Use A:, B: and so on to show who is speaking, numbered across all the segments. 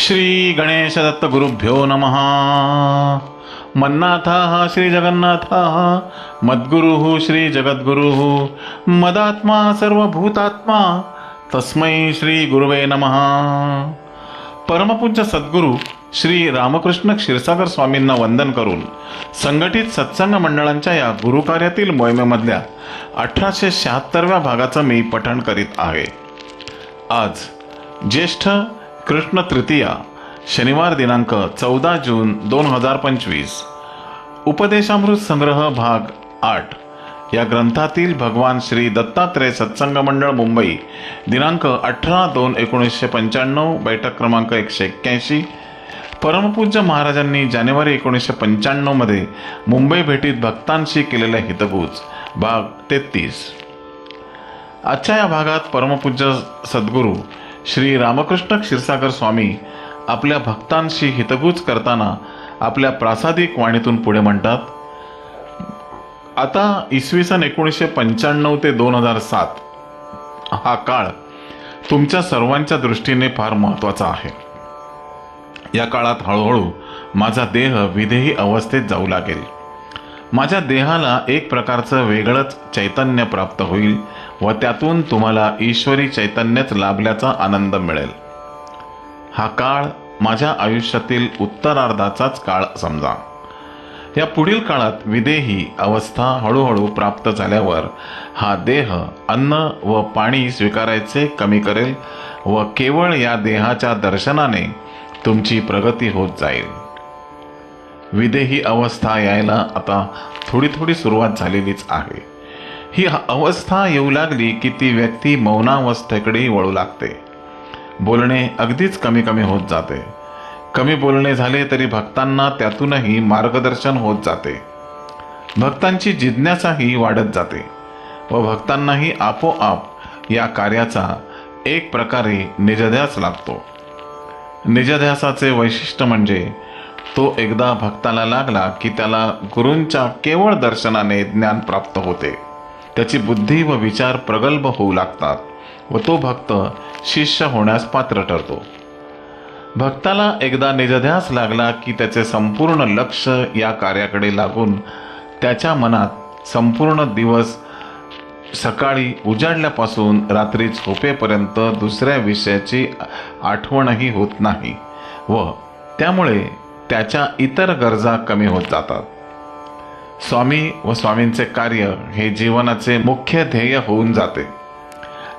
A: श्री गणेश दत्त गुरुभ्यो नमः। मन्नाथः श्री जगन्नाथः मद्गुरुः श्री जगद्गुरुः मदात्मा सर्वभूतात्मा तस्मै श्री गुरुवे नमः। परमपूज्य सद्गुरू श्री रामकृष्ण क्षीरसागर स्वामींना वंदन करून संघटित सत्संग मंडळांच्या या गुरुकार्यातील मोहिमेमधल्या अठराशे शहात्तरव्या भागाचं मी पठण करीत आहे. आज ज्येष्ठ कृष्ण तृतीया शनिवार दिनांक चौदा जून दोन हजार पंचवीस. उपदेशामृत संग्रह भाग आठ. या ग्रंथातील भगवान श्री दत्तात्रय सत्संग मंडळ मुंबई दिनांक अठरा दोन एकोणीसशे पंच्याण्णव बैठक क्रमांक एकशे एक्क्याऐंशी. परमपूज्य महाराजांनी जानेवारी एकोणीसशे पंच्याण्णवमध्ये मुंबई भेटीत भक्तांशी केलेल्या हितगुज. भाग तेहतीस. आजच्या या भागात परमपूज्य सद्गुरू श्री रामकृष्ण क्षीरसागर स्वामी आपल्या भक्तांशी हितगुज करताना आपल्या प्रासादिक वाणीतून पुढे म्हणतात आता इसवी सन एकोणीसशे पंच्याण्णव ते दोन हजार सात हा काळ तुमच्या सर्वांच्या दृष्टीने फार महत्त्वाचा आहे. या काळात हळूहळू माझा देह विधेयी अवस्थेत जाऊ लागेल. माझ्या देहाला एक प्रकारचं वेगळंच चैतन्य प्राप्त होईल व त्यातून तुम्हाला ईश्वरी चैतन्यच लाभल्याचा आनंद मिळेल. हा काळ माझ्या आयुष्यातील उत्तरार्धाचाच काळ समजा. या पुढील काळात विदेही अवस्था हळूहळू प्राप्त झाल्यावर हा देह अन्न व पाणी स्वीकारायचे कमी करेल व केवळ या देहाच्या दर्शनाने तुमची प्रगती होत जाईल. विदेही अवस्था यायला आता थोडी थोडी सुरुवात झालेलीच आहे. ही अवस्था येऊ लागली की ती व्यक्ती मौनावस्थेकडे वळू लागते. बोलणे अगदीच कमी कमी होत जाते. कमी बोलणे झाले तरी भक्तांना त्यातूनही मार्गदर्शन होत जाते. भक्तांची जिज्ञासाही वाढत जाते व भक्तांनाही आपोआप या कार्याचा एक प्रकारे निजध्यास लागतो. निजध्यासाचे वैशिष्ट्य म्हणजे तो एकदा भक्ताला लागला की त्याला गुरूंच्या केवळ दर्शनाने ज्ञान प्राप्त होते. त्याची बुद्धी व विचार प्रगल्भ होऊ लागतात व तो भक्त शिष्य होण्यास पात्र ठरतो. भक्ताला एकदा निजध्यास लागला की त्याचे संपूर्ण लक्ष या कार्याकडे लागून त्याच्या मनात संपूर्ण दिवस सकाळी उजाडल्यापासून रात्री झोपेपर्यंत दुसऱ्या विषयाची आठवणही होत नाही व त्यामुळे त्याच्या इतर गरजा कमी होत जातात. स्वामी व स्वामींचे कार्य हे जीवनाचे मुख्य ध्येय होऊन जाते.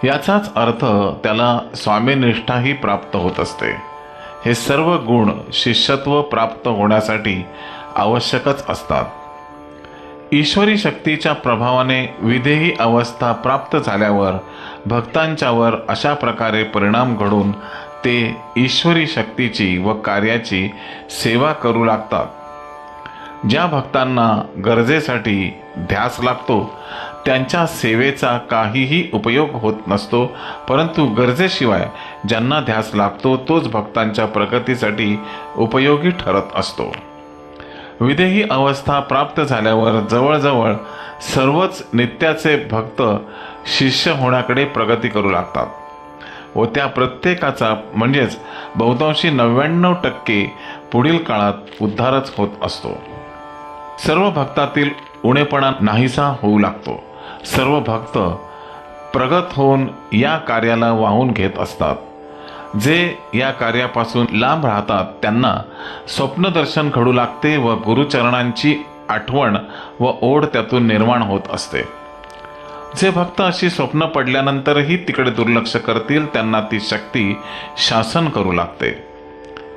A: याचाच अर्थ त्याला स्वामीनिष्ठाही प्राप्त होत असते. हे सर्व गुण शिष्यत्व प्राप्त होण्यासाठी आवश्यकच असतात. ईश्वरी शक्तीच्या प्रभावाने विधेयी अवस्था प्राप्त झाल्यावर भक्तांच्यावर अशा प्रकारे परिणाम घडून ते ईश्वरी शक्तीची व कार्याची सेवा करू लागतात. ज्या भक्तांना गरजेसाठी ध्यास लागतो त्यांच्या सेवेचा काहीही उपयोग होत नसतो परंतु गरजेशिवाय ज्यांना ध्यास लागतो तोच भक्तांच्या प्रगतीसाठी उपयोगी ठरत असतो. विदेही अवस्था प्राप्त झाल्यावर जवळजवळ सर्वच नित्याचे भक्त शिष्य होण्याकडे प्रगती करू लागतात. व त्या प्रत्येकाचा म्हणजेच बहुतांशी नव्याण्णव टक्के पुढील काळात उद्धारच होत असतो. सर्व भक्तातील उणेपणा नाहीसा होऊ लागतो. सर्व भक्त प्रगत होऊन या कार्याला वाहून घेत असतात. जे या कार्यापासून लांब राहतात त्यांना स्वप्नदर्शन घडू लागते व गुरुचरणांची आठवण व ओढ त्यातून निर्माण होत असते. जे भक्त अशी स्वप्न पडल्यानंतरही तिकडे दुर्लक्ष करतील त्यांना ती शक्ती शासन करू लागते.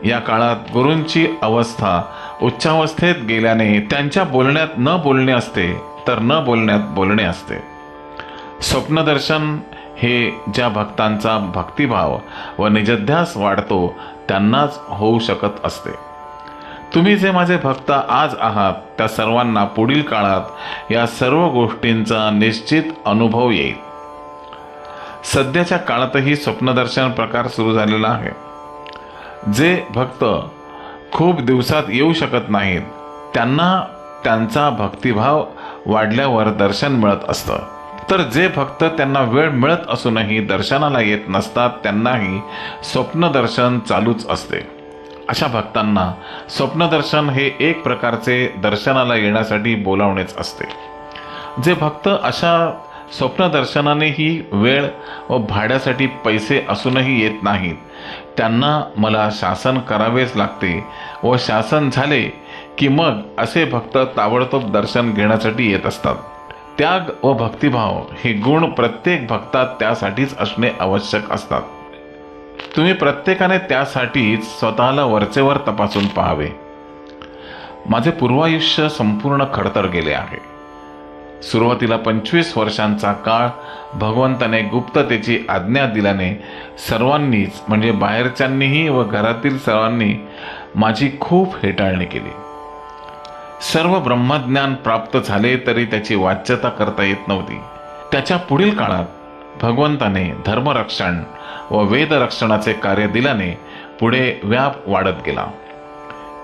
A: या काळात गुरूंची अवस्था उच्चावस्थेत गेल्याने त्यांच्या बोलण्यात न बोलणे असते तर न बोलण्यात बोलणे असते. स्वप्नदर्शन हे ज्या भक्तांचा भक्तिभाव व निजध्यास वाढतो त्यांनाच होऊ शकत असते. तुम्ही जे माझे भक्त आज आहात त्या सर्वांना पुढील काळात या सर्व गोष्टींचा निश्चित अनुभव येईल. सध्याच्या काळातही स्वप्नदर्शन प्रकार सुरू झालेला आहे. जे भक्त खूप दिवसात येऊ शकत नाहीत त्यांना त्यांचा भक्तिभाव वाढल्यावर दर्शन मिळत असतं. तर जे भक्त त्यांना वेळ मिळत असूनही दर्शनाला येत नसतात त्यांनाही स्वप्नदर्शन चालूच असते. अशा भक्तांना स्वप्नदर्शन हे एक प्रकारचे दर्शनाला येण्यासाठी बोलावणेच असते. जे भक्त अशा स्वप्नदर्शनानेही वेळ व भाड्यासाठी पैसे असूनही येत नाहीत त्यांना मला शासन करावेच लागते व शासन झाले की मग असे भक्त ताबडतोब दर्शन घेण्यासाठी येत असतात. त्याग व भक्तिभाव हे गुण प्रत्येक भक्तात त्यासाठीच असणे आवश्यक असतात. तुम्ही प्रत्येकाने त्यासाठीच स्वतःला वरचेवर तपासून पाहावे. माझे पूर्वायुष्य संपूर्ण खडतर गेले आहे. सुरुवातीला पंचवीस वर्षांचा काळ भगवंताने गुप्ततेची आज्ञा दिल्याने सर्वांनीच म्हणजे बाहेरच्यांनीही व घरातील सर्वांनी माझी खूप हेटाळणी केली. सर्व ब्रह्मज्ञान प्राप्त झाले तरी त्याची वाच्यता करता येत नव्हती. त्याच्या पुढील काळात भगवंताने धर्मरक्षण व वेदरक्षणाचे कार्य दिल्याने पुढे व्याप वाढत गेला.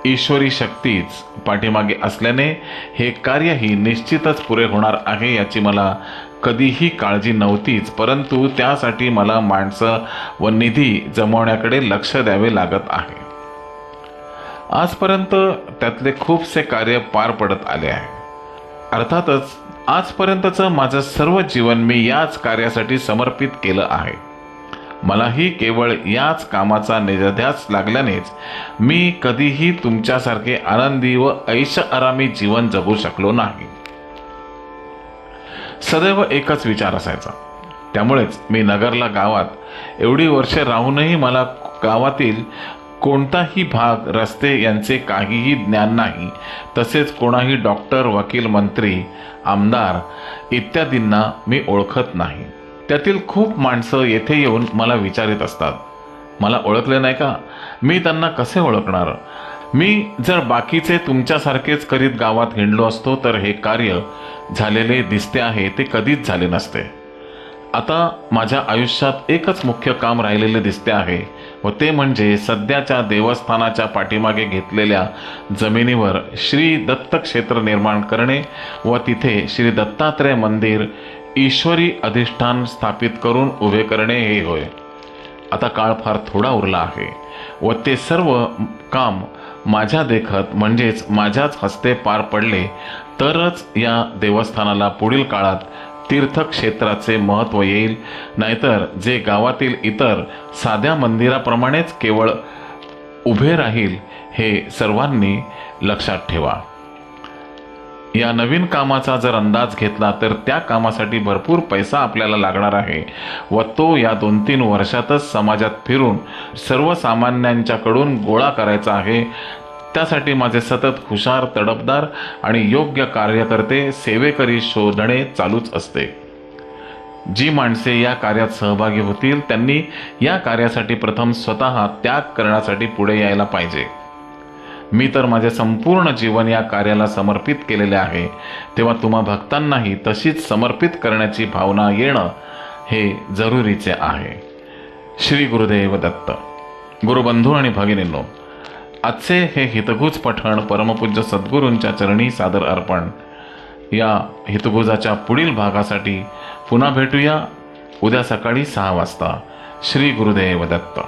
A: ईश्वरी शक्तीच पाठीमागे असल्याने हे कार्यही निश्चितच पुरे होणार आहे याची मला कधीही काळजी नव्हतीच परंतु त्यासाठी मला माणसं व निधी जमवण्याकडे लक्ष द्यावे लागत आहे. आजपर्यंत त्यातले खूपसे कार्य पार पडत आले आहे. अर्थातच आजपर्यंतचं माझं सर्व जीवन मी याच कार्यासाठी समर्पित केलं आहे. मलाही केवळ याच कामाचा निजध्यास लागल्यानेच मी कधीही तुमच्यासारखे आनंदी व ऐश आरामी जीवन जगू शकलो नाही. सदैव एकच विचार असायचा. त्यामुळेच मी नगरला गावात एवढी वर्षे राहूनही मला गावातील कोणताही भाग रस्ते यांचे काहीही ज्ञान नाही तसेच कोणाही डॉक्टर वकील मंत्री आमदार इत्यादींना मी ओळखत नाही. त्यातील खूप माणसं येथे येऊन मला विचारित असतात. मला ओळखले नाही का? मी त्यांना कसे ओळखणार? मी जर बाकीचे तुमच्यासारखेच करीत गावात हिंडलो असतो तर हे कार्य झालेले दिसते आहे ते कधीच झाले नसते. आता माझ्या आयुष्यात एकच मुख्य काम राहिलेले दिसते आहे व ते म्हणजे सध्याच्या देवस्थानाच्या पाठीमागे घेतलेल्या जमिनीवर श्री दत्त क्षेत्र निर्माण करणे व तिथे श्री दत्तात्रय मंदिर ईश्वरी अधिष्ठान स्थापित करून उभे करणे हे होय. आता काळ फार थोडा उरला आहे व ते सर्व काम माझ्या देखत म्हणजेच माझ्याच हस्ते पार पडले तरच या देवस्थानाला पुढील काळात तीर्थक्षेत्राचे महत्त्व येईल. नाहीतर जे गावातील इतर साध्या मंदिराप्रमाणेच केवळ उभे राहील हे सर्वांनी लक्षात ठेवा. या नवीन कामाचा जर अंदाज घेतला तर त्या कामासाठी भरपूर पैसा आपल्याला लागणार आहे व तो या दोन तीन वर्षातच समाजात फिरून सर्वसामान्यांच्याकडून गोळा करायचा आहे. त्यासाठी माझे सतत हुशार तडफदार आणि योग्य कार्यकर्ते सेवेकरी शोधणे चालूच असते. जी माणसे या कार्यात सहभागी होतील त्यांनी या कार्यासाठी प्रथम स्वतः त्याग करण्यासाठी पुढे यायला पाहिजे. मी तर माझे संपूर्ण जीवन या कार्याला समर्पित केलेले आहे. तेव्हा तुम्हा भक्तांनाही तशीच समर्पित करण्याची भावना येणं हे जरुरीचे आहे. श्री गुरुदेव दत्त. गुरुबंधू आणि भगिनींनो आजचे हे हितगुज पठण परमपूज्य सद्गुरूंच्या चरणी सादर अर्पण या हितगुजाच्या पुढील भागासाठी पुन्हा भेटूया. उद्या सकाळी सहा वाजता. श्री गुरुदेव दत्त.